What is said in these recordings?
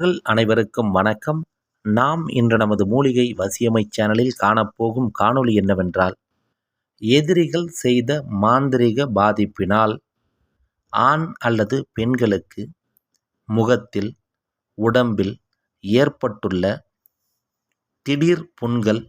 அனைவருக்கும் வணக்கம். நாம் இன்று நமது மூலிகை வசியமை சேனலில் காணப்போகும் காணொளி என்னவென்றால் எதிரிகள் செய்த மாந்திரீக பாதிப்பினால் ஆண் அல்லது பெண்களுக்கு முகத்தில் உடம்பில் ஏற்பட்டுள்ள திடீர் புண்கள்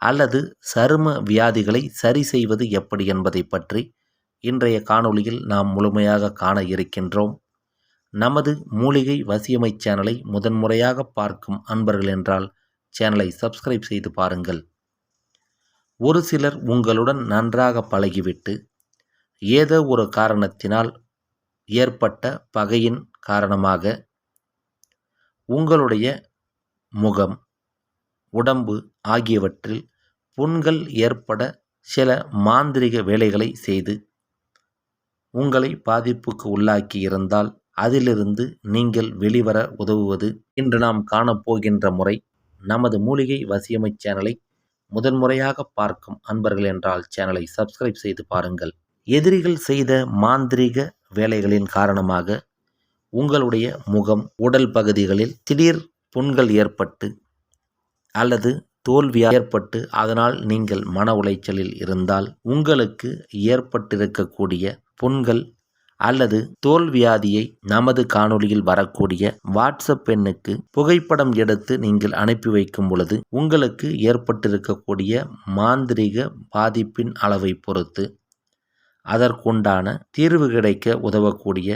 அல்லது சரும வியாதிகளை சரி செய்வது எப்படி என்பதை பற்றி இன்றைய காணொளியில் நாம் முழுமையாக காண இருக்கின்றோம். நமது மூலிகை வசியமை சேனலை முதன்முறையாக பார்க்கும் அன்பர்கள் என்றால் சேனலை சப்ஸ்கிரைப் செய்து பாருங்கள். ஒரு சிலர் உங்களுடன் நன்றாக பழகிவிட்டு ஏதோ ஒரு காரணத்தினால் ஏற்பட்ட பகையின் காரணமாக உங்களுடைய முகம் உடம்பு ஆகியவற்றில் புண்கள் ஏற்பட சில மாந்திரிக வேலைகளை செய்து உங்களை பாதிப்புக்கு உள்ளாக்கி இருந்தால் அதிலிருந்து நீங்கள் வெளிவர உதவுவது இன்று நாம் காணப்போகின்ற முறை. நமது மூலிகை வசியமை சேனலை முதன்முறையாக பார்க்கும் அன்பர்கள் என்றால் சேனலை சப்ஸ்கிரைப் செய்து பாருங்கள். எதிரிகள் செய்த மாந்திரீக வேலைகளின் காரணமாக உங்களுடைய முகம் உடல் பகுதிகளில் திடீர் புண்கள் ஏற்பட்டு அல்லது தோல்வி ஏற்பட்டு அதனால் நீங்கள் மன உளைச்சலில் இருந்தால் உங்களுக்கு ஏற்பட்டிருக்கக்கூடிய புண்கள் அல்லது தோல்வியாதியை நமது காணொளியில் வரக்கூடிய வாட்ஸ்அப் எண்ணுக்கு புகைப்படம் எடுத்து நீங்கள் அனுப்பி வைக்கும் பொழுது உங்களுக்கு ஏற்பட்டிருக்கக்கூடிய மாந்திரிக பாதிப்பின் அளவை பொறுத்து அதற்குண்டான தீர்வு கிடைக்க உதவக்கூடிய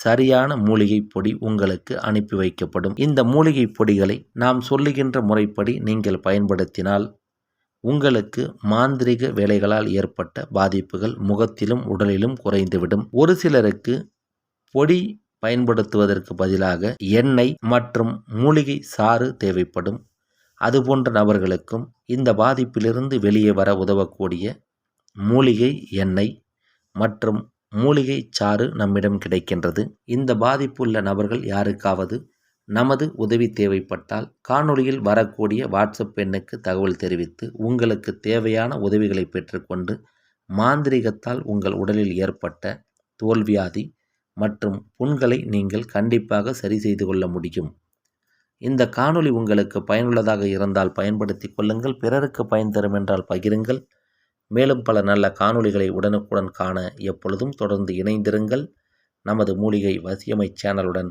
சரியான மூலிகை பொடி உங்களுக்கு அனுப்பி வைக்கப்படும். இந்த மூலிகை பொடிகளை நாம் சொல்லுகின்ற முறைப்படி நீங்கள் பயன்படுத்தினால் உங்களுக்கு மாந்திரிக வேலைகளால் ஏற்பட்ட பாதிப்புகள் முகத்திலும் உடலிலும் குறைந்துவிடும். ஒரு சிலருக்கு பொடி பயன்படுத்துவதற்கு பதிலாக எண்ணெய் மற்றும் மூலிகை சாறு தேவைப்படும். அதுபோன்ற நபர்களுக்கும் இந்த பாதிப்பிலிருந்து வெளியே வர உதவக்கூடிய மூலிகை எண்ணெய் மற்றும் மூலிகை சாறு நம்மிடம் கிடைக்கின்றது. இந்த பாதிப்புள்ள நபர்கள் யாருக்காவது நமது உதவி தேவைப்பட்டால் காணொளியில் வரக்கூடிய வாட்ஸ்அப் எண்ணுக்கு தகவல் தெரிவித்து உங்களுக்கு தேவையான உதவிகளை பெற்றுக்கொண்டு மாந்திரிகத்தால் உங்கள் உடலில் ஏற்பட்ட தோல்வியாதி மற்றும் புண்களை நீங்கள் கண்டிப்பாக சரி செய்து கொள்ள முடியும். இந்த காணொளி உங்களுக்கு பயனுள்ளதாக இருந்தால் பயன்படுத்தி கொள்ளுங்கள். பிறருக்கு பயன் தரும் என்றால் பகிருங்கள். மேலும் பல நல்ல காணொளிகளை உடனுக்குடன் காண எப்பொழுதும் தொடர்ந்து இணைந்திருங்கள். நமது மூலிகை வசியமை சேனலுடன்